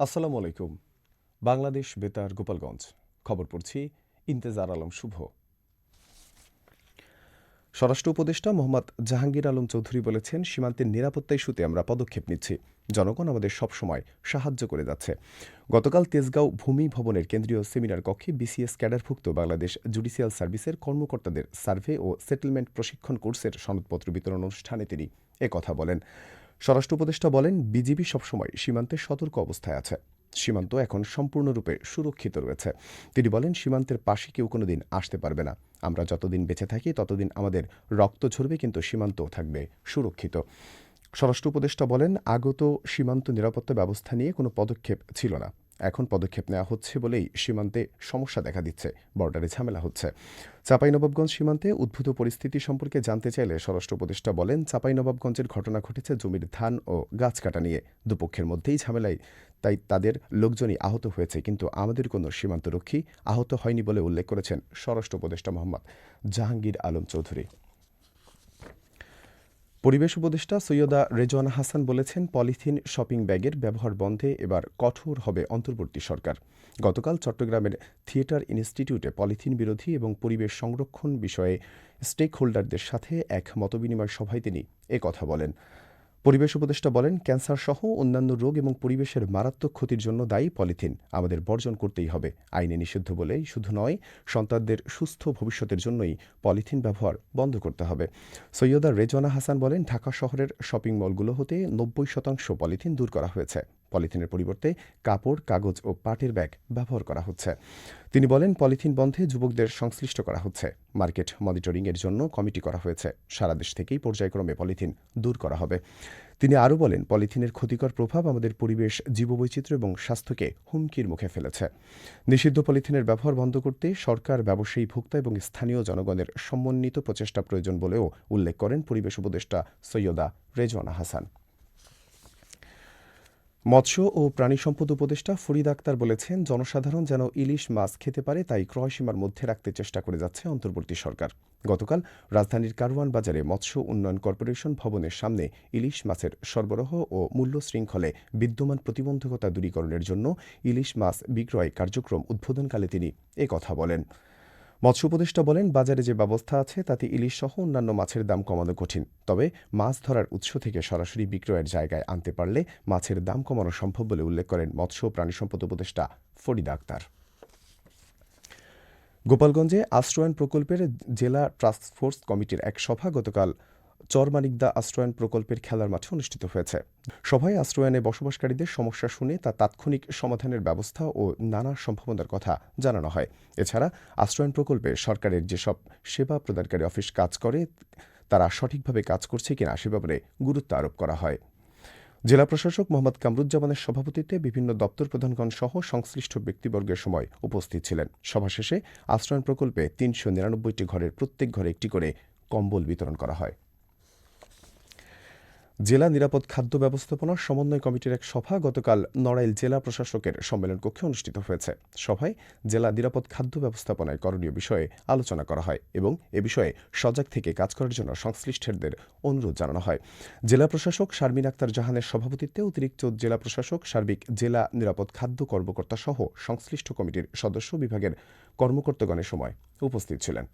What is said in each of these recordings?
আসসালামু আলাইকুম। বাংলাদেশ বেতার, গোপালগঞ্জ। খবর পড়ছি, ইন্তেজার আলম শুভ। স্বরাষ্ট্র উপদেষ্টা মোহাম্মদ জাহাঙ্গীর আলম চৌধুরী বলেছেন, সীমান্তের নিরাপত্তা ইস্যুতে আমরা পদক্ষেপ নিচ্ছি। জনগণ আমাদের সবসময় সাহায্য করে যাচ্ছে। গতকাল তেজগাঁও ভূমি ভবনের কেন্দ্রীয় সেমিনার কক্ষে বিসিএস ক্যাডারভুক্ত বাংলাদেশ জুডিশিয়াল সার্ভিসের কর্মকর্তাদের সার্ভে ও সেটেলমেন্ট প্রশিক্ষণ কোর্সের সনদপত্র বিতরণ অনুষ্ঠানে তিনি একথা বলেন। স্বরাষ্ট্র উপদেষ্টা বলেন, বিজিবি সবসময় সীমান্তে সতর্ক অবস্থায় আছে। সীমান্ত এখন সম্পূর্ণরূপে সুরক্ষিত রয়েছে। তিনি বলেন, সীমান্তের পাশে কেউ কোনো দিন আসতে পারবে না। আমরা যতদিন বেঁচে থাকি, ততদিন আমাদের রক্ত ঝরবে, কিন্তু সীমান্ত থাকবে সুরক্ষিত। স্বরাষ্ট্র উপদেষ্টা বলেন, আগত সীমান্ত নিরাপত্তা ব্যবস্থা নিয়ে কোনো পদক্ষেপ ছিল না। এখন পদক্ষেপ নেওয়া হচ্ছে বলেই সীমান্তে সমস্যা দেখা দিচ্ছে, বর্ডারে ঝামেলা হচ্ছে। চাঁপাইনবাবগঞ্জ সীমান্তে উদ্ভূত পরিস্থিতি সম্পর্কে জানতে চাইলে স্বরাষ্ট্র উপদেষ্টা বলেন, চাঁপাইনবাবগঞ্জের ঘটনা ঘটেছে জমির ধান ও গাছ কাটা নিয়ে। দুপক্ষের মধ্যেই ঝামেলায়, তাই তাদের লোকজনই আহত হয়েছে, কিন্তু আমাদের কোনো সীমান্তরক্ষী আহত হয়নি বলে উল্লেখ করেছেন স্বরাষ্ট্র উপদেষ্টা মোহাম্মদ জাহাঙ্গীর আলম চৌধুরী। পরিবেশ উপদেষ্টা সৈয়দা রেজওয়ান হাসান বলেছেন, পলিথিন শপিং ব্যাগের ব্যবহার বন্ধে এবার কঠোর হবে অন্তর্বর্তী সরকার। গতকাল চট্টগ্রামের থিয়েটার ইনস্টিটিউটে পলিথিন বিরোধী এবং পরিবেশ সংরক্ষণ বিষয়ে স্টেক হোল্ডারদের সাথে এক মতবিনিময় সভায় তিনি কথা বলেন। পরিবেশ উপদেষ্টা বলেন ক্যান্সার সহ অন্যান্য রোগ এবং পরিবেশের মারাত্মক ক্ষতির জন্য দায়ী পলিথিন। আমাদের বর্জন করতেই হবে। আইনে নিষিদ্ধ বলেই শুধু নয়, সন্তানদের সুস্থ ভবিষ্যতের জন্যই পলিথিন ব্যবহার বন্ধ করতে হবে। সৈয়দা রেজওয়ানা হাসান বলেন, ঢাকা শহরের শপিং মলগুলো হতে নব্বই শতাংশ পলিথিন দূর করা হয়েছে। পলিথিনের পরিবর্তে কাপড়, কাগজ ও পাটের ব্যাগ ব্যবহার করা হচ্ছে। তিনি বলেন, পলিথিন বন্ধে যুবকদের সংশ্লিষ্ট করা হচ্ছে। মার্কেট মনিটরিংয়ের জন্য কমিটি করা হয়েছে। সারা দেশ থেকেই পর্যায়ক্রমে পলিথিন দূর করা হবে। তিনি আরও বলেন, পলিথিনের ক্ষতিকর প্রভাব আমাদের পরিবেশ, জীববৈচিত্র্য এবং স্বাস্থ্যকে হুমকির মুখে ফেলেছে। নিষিদ্ধ পলিথিনের ব্যবহার বন্ধ করতে সরকার, ব্যবসায়ী, ভোক্তা এবং স্থানীয় জনগণের সমন্বিত প্রচেষ্টা প্রয়োজন বলেও উল্লেখ করেন পরিবেশ উপদেষ্টা সৈয়দা রেজওয়ানা হাসান। মৎস্য ও প্রাণী সম্পদ উপদেষ্টা ফরিদ আক্তার বলেছেন, জনসাধারণ যেন ইলিশ মাছ খেতে পারে, তাই ক্রয়সীমার মধ্যে রাখতে চেষ্টা করে যাচ্ছে অন্তর্বর্তী সরকার। গতকাল রাজধানীর কারওয়ান বাজারে মৎস্য উন্নয়ন কর্পোরেশন ভবনের সামনে ইলিশ মাছের সরবরাহ ও মূল্য শৃঙ্খলে বিদ্যমান প্রতিবন্ধকতা দূরীকরণের জন্য ইলিশ মাছ বিক্রয় কার্যক্রম উদ্বোধনকালে তিনি কথা বলেন। মৎস্য উপদেষ্টা বলেন, বাজারে যে ব্যবস্থা আছে, তাতে ইলিশ সহ অন্যান্য মাছের দাম কমানো কঠিন। তবে মাছ ধরার উৎস থেকে সরাসরি বিক্রয়ের জায়গায় আনতে পারলে মাছের দাম কমানো সম্ভব বলে উল্লেখ করেন মৎস্য ও প্রাণী সম্পদ উপদেষ্টা ফরিদা আক্তার। গোপালগঞ্জে আশ্রয়ন প্রকল্পের জেলা ট্রাস্কফোর্স কমিটির এক সভা গতকাল চরমানিকদা আশ্রয়ন প্রকল্পের খেলার মাঠে অনুষ্ঠিত হয়েছে। সভায় আশ্রয়নে বসবাসকারীদের সমস্যা শুনে তা তাৎক্ষণিক সমাধানের ব্যবস্থা ও নানা সম্ভাবনার কথা জানানো হয়। এছাড়া আশ্রয়ন প্রকল্পে সরকারের যেসব সেবা প্রদানকারী অফিস কাজ করে, তারা সঠিকভাবে কাজ করছে কিনা সে ব্যাপারে গুরুত্ব আরোপ করা হয়। জেলা প্রশাসক মোহাম্মদ কামরুজ্জামানের সভাপতিত্বে বিভিন্ন দপ্তর প্রধানগণ সহ সংশ্লিষ্ট ব্যক্তিবর্গের সময় উপস্থিত ছিলেন। সভা শেষে আশ্রয়ন প্রকল্পে তিনশো নিরানব্বইটি ঘরের প্রত্যেক ঘরে একটি করে কম্বল বিতরণ করা হয়। জেলা নিরাপদ খাদ্য ব্যবস্থাপনা সমন্বয় কমিটির এক সভা গতকাল নড়াইল জেলা প্রশাসকের সম্মেলন কক্ষে অনুষ্ঠিত হয়েছে। সভায় জেলা নিরাপদ খাদ্য ব্যবস্থাপনায় করণীয় বিষয়ে আলোচনা করা হয় এবং এ বিষয়ে সজাগ থেকে কাজ করার জন্য সংশ্লিষ্টদের অনুরোধ জানানো হয়। জেলা প্রশাসক শারমিন আক্তার জাহানের সভাপতিত্বে অতিরিক্ত জেলা প্রশাসক, সার্বিক জেলা নিরাপদ খাদ্য কর্মকর্তা সহ সংশ্লিষ্ট কমিটির সদস্য বিভাগের কর্মকর্তাগণের সময় উপস্থিত ছিলেন।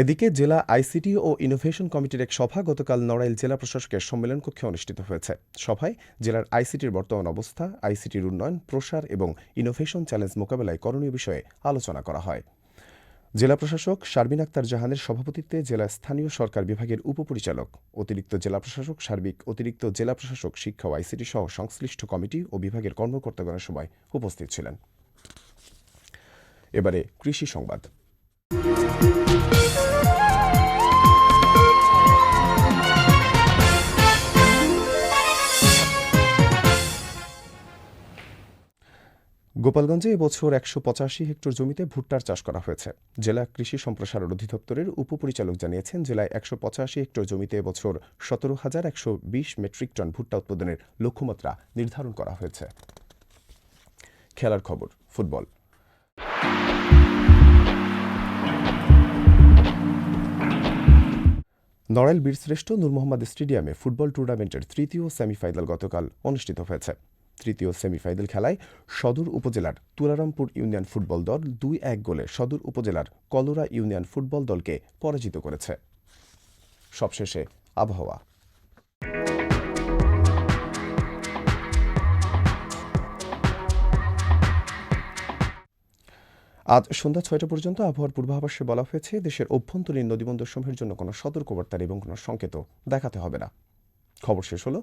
এদিকে জেলা আইসিটি ও ইনোভেশন কমিটির এক সভা গতকাল নড়াইল জেলা প্রশাসকের সম্মেলন কক্ষে অনুষ্ঠিত হয়েছে। সভায় জেলার আইসিটির বর্তমান অবস্থা, আইসিটির উন্নয়ন, প্রসার এবং ইনোভেশন চ্যালেঞ্জ মোকাবেলায় করণীয় বিষয়ে আলোচনা করা হয়। জেলা প্রশাসক শারমিন আক্তার জাহানের সভাপতিত্বে জেলা স্থানীয় সরকার বিভাগের উপপরিচালক, অতিরিক্ত জেলা প্রশাসক সার্বিক, অতিরিক্ত জেলা প্রশাসক শিক্ষা আইসিটি সহ সংশ্লিষ্ট কমিটি ও বিভাগের কর্মকর্তাগণের সময় উপস্থিত ছিলেন। এবারে কৃষি সংবাদ। গোপালগঞ্জে এবছর একশো পঁচাশি হেক্টর জমিতে ভুট্টার চাষ করা হয়েছে। জেলা কৃষি সম্প্রসারণ অধিদপ্তরের উপপরিচালক জানিয়েছেন, জেলায় একশো পঁচাশি হেক্টর জমিতে এবছর সতেরো হাজার একশো বিশ মেট্রিক টন ভুট্টা উৎপাদনের লক্ষ্যমাত্রা নির্ধারণ করা হয়েছে। খেলার খবর, ফুটবল। নড়াইল বীরশ্রেষ্ঠ নূর মোহাম্মদ স্টেডিয়ামে ফুটবল টুর্নামেন্টের তৃতীয় সেমিফাইনাল গতকাল অনুষ্ঠিত হয়েছে। তৃতীয় সেমিফাইনাল খেলায় সদর উপজেলার তুলারামপুর ইউনিয়ন ফুটবল দল দুই এক গোলে সদর উপজেলার কলোরা ইউনিয়ন ফুটবল দলকে পরাজিত করেছে। সবশেষে আবহাওয়া। আজ সন্ধ্যা ছয়টা পর্যন্ত আবহাওয়ার পূর্বাভাসে বলা হয়েছে, দেশের অভ্যন্তরীণ নদীবন্দরসমূহের জন্য কোনো সতর্কবার্তা এবং কোনো সংকেতও দেখাতে হবে না। খবর শেষ হলো